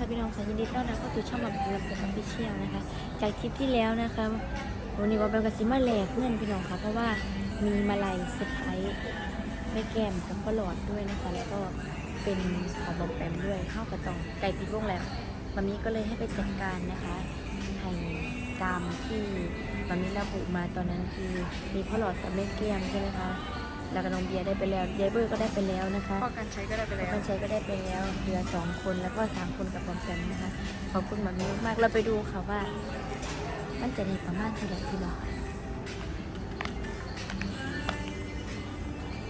ค่ะพี่น้องค่ะยินดีต้อนรับเข้าสู่ช่องบันเทิงเป็นออฟฟิเชียลนะคะ จากคลิปที่แล้วนะคะวันนี้ว่าเป็นกระซิมาแหลกเพื่อนพี่น้องค่ะเพราะว่ามีมาลัยเซอร์ไพรส์แม่แก้มกับพ่อหลอดด้วยนะคะแล้วก็เป็นของบอมแปมด้วยเข้ากระตองไก่ปิดวงแล้วมามีก็เลยให้ไปจัดการนะคะให้ตามที่มามีระบุมาตอนนั้นคือมีพ่อหลอดกับแม่แก้มใช่ไหมคะ แล้วก็น้องเบียร์ได้ไปแล้วเยเบอร์ก็ได้ไปแล้วนะคะพ่อกันใช้ก็ได้ไปแล้วมันใช้ก็ได้ไปแล้วเหลือสองคนแล้วก็สามคนกับบอมแปมนะคะ ขอบคุณหมามิมากเราไปดูค่ะว่า มันจะได้ประมาณเท่าไหร่พี่น้อง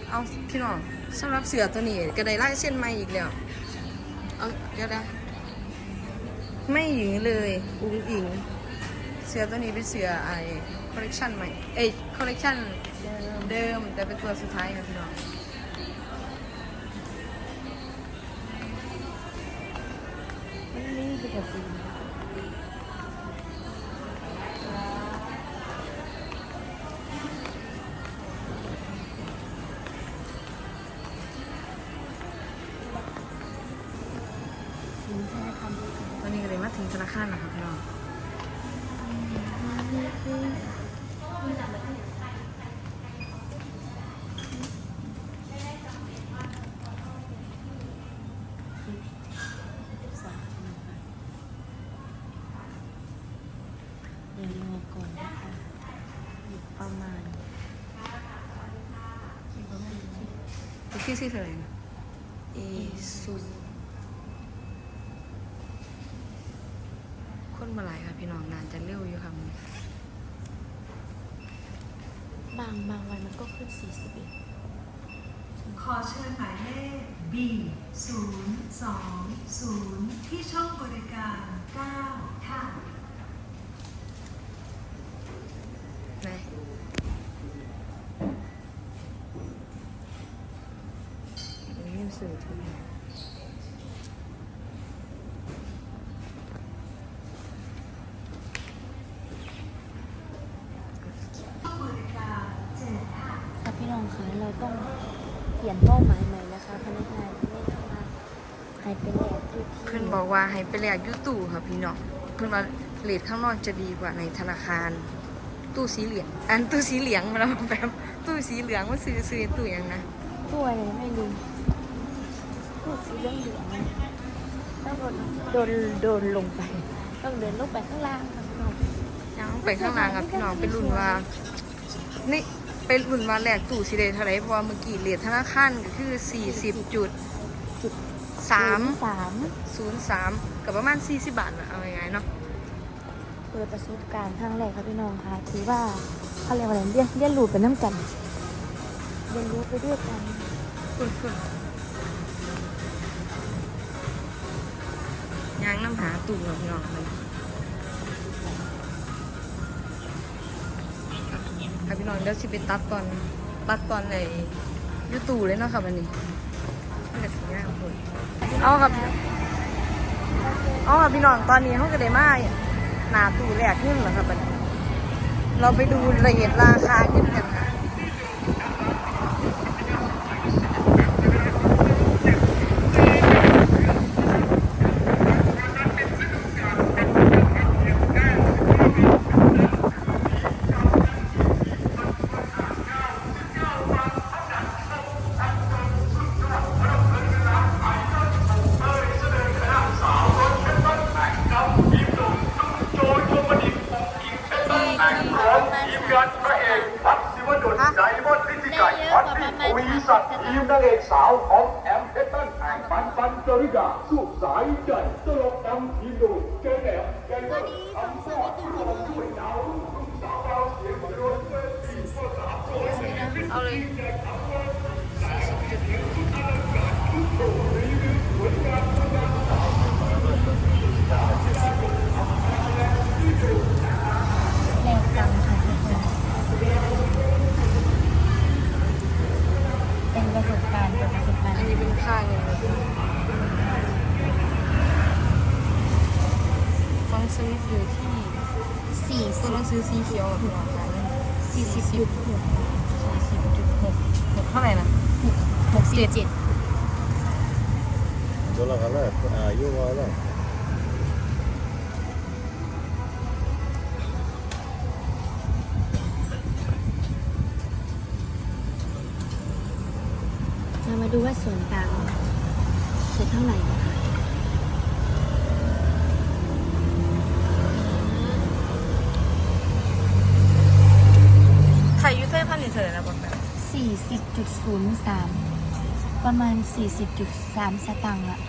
เอาพี่น้องสำหรับเสือตัวนี้ก็ได้ไล่เส้นใหม่อีกแล้วเอาเดี๋ยวนะไม่หญิงเลยอุ้งอิง เสือตัวนี้เป็นเสือไอคอลเลกชันใหม่ เอ้ยคอลเลกชันเดิมแต่เป็นตัวสุดท้ายค่ะพี่น้องมันไม่มีกระสีสินธนาคารดีค่ะตอนนี้ก็เลยมาถึงธนาคารแล้วค่ะพี่น้อง เดี๋ยวรอก่อนนะคะอีกประมาณอีกประมาณ ที่ชื่อเท่าไหร่นะอีซูคนมาหลายค่ะพี่น้องนานจะเร็วอยู่ค่ะมันบางบางวันมันก็ขึ้น 41ขอเชิญหมายเลข B 0 2 0ที่ช่องบริการ 9 ค่ะ ไหนอันนี้ สื่อทุนช่องบริการ7ค่ะพี่น้องคะเราต้องเปลี่ยนเป้าหมายใหม่นะคะพนักงานไม่ทำงานหายไปแล้วที่เพื่อนบอกว่าให้ไปแลกอยุตู้ค่ะพี่น้องเพื่อนว่าเลทข้างนอกจะดีกว่าในธนาคาร ตู้สีเหลืองอันตู้สีเหลืองมาแล้วแป๊บตู้สีเหลืองว่าซื้อซื้อตู้ยังนะ ตัวอะไรไม่รู้ พูดสีเรื่องเหลืองนะต้องโดนโดนโดนลงไป ต้องเดินลงไปข้างล่างค่ะพี่น้องยังไปข้างล่างกับพี่น้องเป็นรุ่นว่า นี่เป็นรุ่นว่าแลกตู้สีเดเท่าไหรเพราะว่าเมื่อกี้เลทธนาคารก็คือ40จุดจุดสามสามศูนย์สามกับประมาณ40บาทน่ะเอาง่ายๆเนาะเปิดประสบการณ์ครั้งแรกค่ะพี่น้องคะถือว่าเขาเรียกว่าอะไรเรียนเรียนรู้ไปน้ำกันเรียนรู้ไปด้วยกันคุณคุณ ยางน้ำหาตู้กับพี่น้องเลยค่ะพี่น้องเดี๋ยวสิไปตัดตอนตัดตอนในยูทูเลยเนาะค่ะวันนี้ไม่ได้สีหน้าคนเอาครับเอาค่ะพี่น้องตอนนี้เขาก็ได้มาหนาตู้แรกขึ้นแล้วครับบัดนี้เราไปดูรายละเอียดราคาขึ้นกันค่ะ ทีมงานพระเอกพัดศิวดลไดมอนด์นิติไก่พัดที่ทวีศักดิ์ ทีมนางเอกสาวของแอมเพชรตันแห่งปันปันจริกาสุขสายใจตลกดำทีมดูเกแหนมแกงก็ทำก็ช่วยดาวลูกสาวเราเสียงมาด้วยสี่ข้อสามโซ่ เอาเลย แรงจังค่ะทุกคนเป็นประสบการณ์เป็นประสบ การณ์อันนี้เป็นค่าเงินฟังสวิตอยู่ที่สี่สิบหนังซื้อสีเขียวพี่น้องค่ะสี่สิบจุดหกสี่สิบจุดหกหกเท่าไหร่นะหกหกสิบเจ็ด Tuolla kalaa, ajo vai la? ดูว่าส่วนกลางจะเท่าไหร่นะคะไทยยูเซ่พันนี่เท่าไหร่นะบอกแบบ40.03 ประมาณ 40.3 สตางค์อะ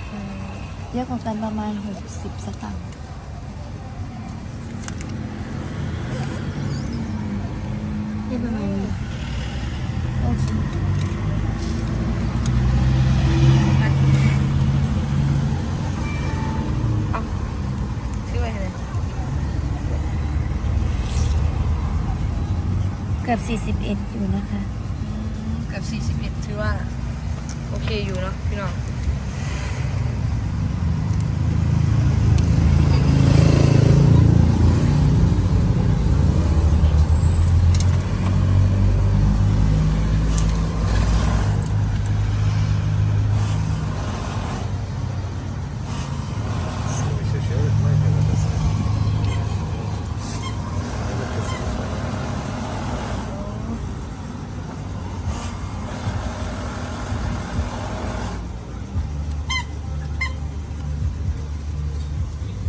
เยอะกว่ากันประมาณ 60 สตางค์ได้ประมาณนี้โอเค เอาชื่ออะไรเลย เกือบ 41 อยู่นะคะ เกือบสี่สิบเอ็ดถือว่า โอเคอยู่เนาะพี่น้อง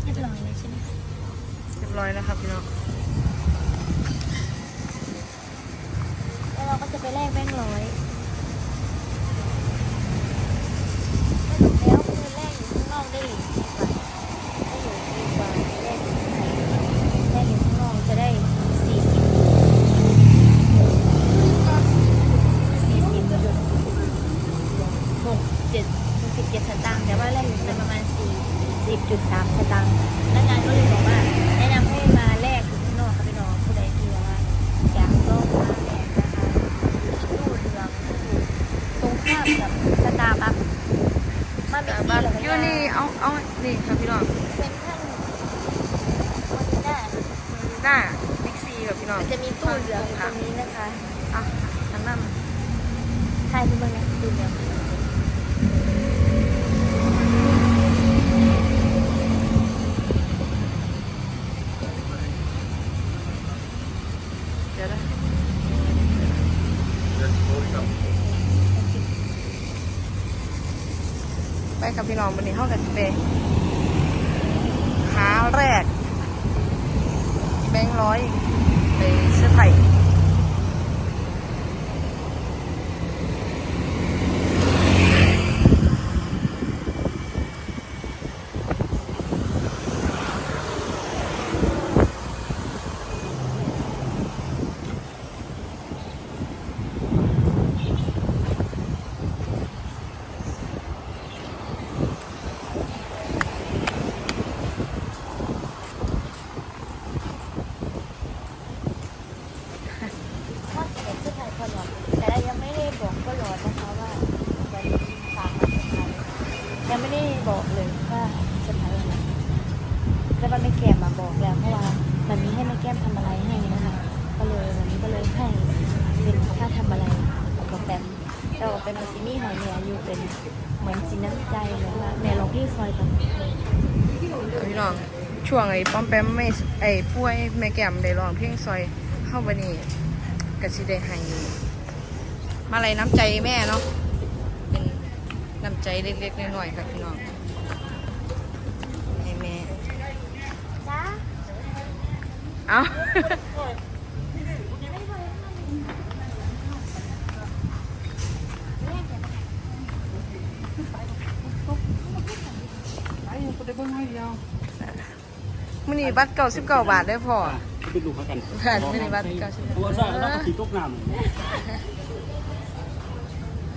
เรียบร้อยเลยใช่ไหม เรียบร้อยแล้วครับพี่น้อง แล้วเราก็จะไปแลกแบงค์ร้อยแล้วคือแลกอยู่ข้างนอกได้หรือดีกว่าได้อยู่ดีกว่าแลกอยู่ข้างในแลกอยู่ข้างนอกจะได้สี่สิบสี่สิบจุดหกเจ็ดหกสิบเจ็ดสตางค์แต่ว่าแลกอยู่เป็นประมาณสี่สิบจุดสามสตางค์พนักงานก็เลยบอกว่า แนะนำให้มาแลกอยู่ข้างนอกค่ะพี่น้องผู้ใดที่แบบว่าอยากลองมาแลกนะคะตู้เหลืองตรงข้ามกับสตาร์บัคมาเบ แต่ ซี่บ้านเหรออยู่นี่เอาเอานี่ครับพี่น้องเซ็นทรัลวันนี้น่ะหน้าบิ๊กซีครับพี่น้องมันจะมีตู้เหลืองอยู่ตรงนี้นะคะอะอันนั้นใช่ทุกคนนะตู้เหลือง เดี๋ยวนะ ไปกับพี่น้องวันนี้เข้ากันไปขาแรก แบงค์ร้อยไปซื้อไข่ ว่าจะเป็นเสื้อผ้าคนหรอกแต่เรายังไม่ได้บอกก็รอนะคะว่าวันนี้ฝากมาเซอร์ไพรส์ยังไม่ได้บอกเลยว่าเซอร์ไพรส์อะไรแต่ว่าไม่แก้มมาบอกแล้วเพราะว่ามันมีให้แม่แก้มทำอะไรให้นะคะ ก็เลยวันนี้ก็เลยให้เป็นค่าทำอะไรกับแปมแต่ว่า เป็นมาซิมี่หายเนี่ยอยู่เป็นเหมือนสินน้ำใจเหมือนว่าแม่ลองพี่ซอยต่างพี่น้องช่วงไอ้ป้อมแปมไม่ไอ้ป่วยแม่แก้มได้ร้องเพลงซอยเข้าวันนี้กสิได้ให้มาลัยน้ำใจแม่เนาะเป็นน้ำใจเล็กๆน้อยๆครับพี่น้องให้แม่จ้าเอา มื่อ นี้บัตรเก้าสิบเก้าบาทได้พอเป็นลูกเขากันผ่านไม่ได้บัตรเก้าสิบตัวซ่าแล้วก็ขี่ตกน้ำ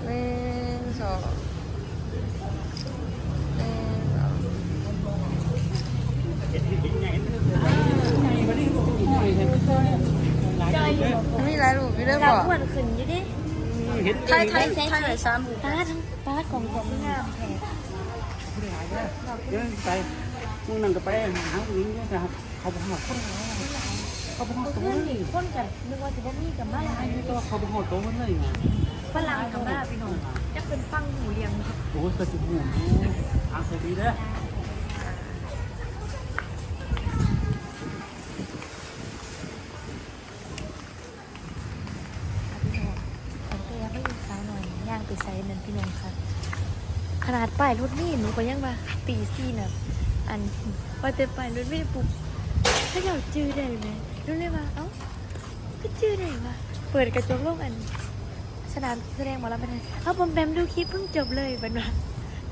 หนึ่งสองหนึ่งสองเห็นเห็นไงไงมาดิบอกห้อยเห็นหลายจอยอเลยู่ยบอกมีหลายรูปอยู่ได้ดาพวออ้วนขึ้นอยู่ดิเห็นไทยไทยไทยไหนสามรูปป้าทั้งป้าของผมงามแท้เดินไป มึงนั่งก็ไปหาวิ่งเนี่ยนะครับเขาบอกว่าเขาบอกว่าตัวเพื่อนเลยคนกันนึกว่าสิบ่มีกับมาลายตัวเขาบอกว่าตัวเลยไงฝรั่งกับมาพี่น้องจะเป็นฟังหูเลียงโอ้กระสุนหูทางสวัสดีเด้อผมก็ยังไม่อยู่สาวหน่อยย่างไปใจนั่นพี่น้องค่ะ ขนาดป้ายรถนี่หนูก็ยังว่าตีซี่น่ะ อันว่าแต่ป้ายรถนี่ปุ๊บถ้าอยากจื้อได้ไหมรู้เลยว่าเอ้าก็จื้อได้วะเปิดกระจกโลกอัน สนามแสดงหมอลำเป็นไงเอาบอมแบมดูคลิปเพิ่งจบเลยเป็นว่า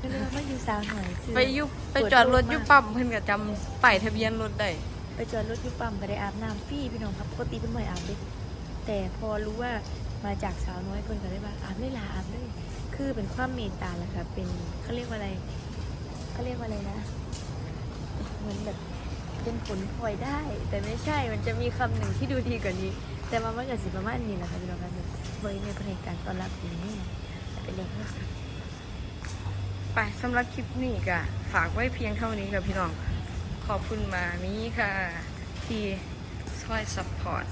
รู้เลยว่ามาอยู่สาวหน่อยคือไปยุบไปจอดรถอยุบปั๊มเพิ่นก็จำป้ายทะเบียนรถได้ไปจอดรถที่ปั๊มก็ได้อาบน้ำฟรีพี่น้องครับปกติเป็นไม่อาบเลยแต่พอรู้ว่ามาจากสาวน้อยเพิ่นก็เลยว่าอาบไม่ลาอาบเลยคือเป็นความเมตตาแหละค่ะเป็นเขาเรียกว่าอะไรเขาเรียกว่าอะไรนะ เหมือนแบบเป็นผลพลอยได้ แต่ไม่ใช่มันจะมีคำหนึ่งที่ดูดีกว่านี้ แต่มาว่ากับสิประมาณนี้แหละค่ะพี่น้องครับบริเวณในการต้อนรับดีนี่เป็นเรื่องนะคะไปสำหรับคลิปนี้ก็ฝากไว้เพียงเท่านี้กับพี่น้อง ขอบคุณมามีค่ะ ที่ช่วยซัพพอร์ต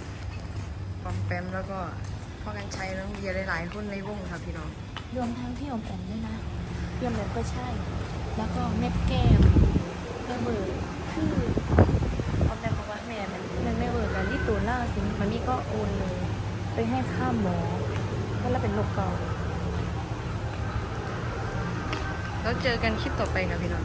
ปอมแปมแล้วก็พ่อกันใช้น้องเบียร์หลายๆคนในวงค่ะพี่น้อง รวมทั้งพี่อมแอมด้วยนะพี่อมแอมก็ใช่ แล้วก็แม่แก้ม แม่เบอร์คือเอาแต่บอกว่าแม่มันมันไม่เบอร์แต่ที่ตูนล่าสิมันนี่ก็โอนเลยไปให้ค่าหมอเพราะเราเป็นโรคเกาแล้วเจอกันคลิปต่อไปค่ะพี่น้อง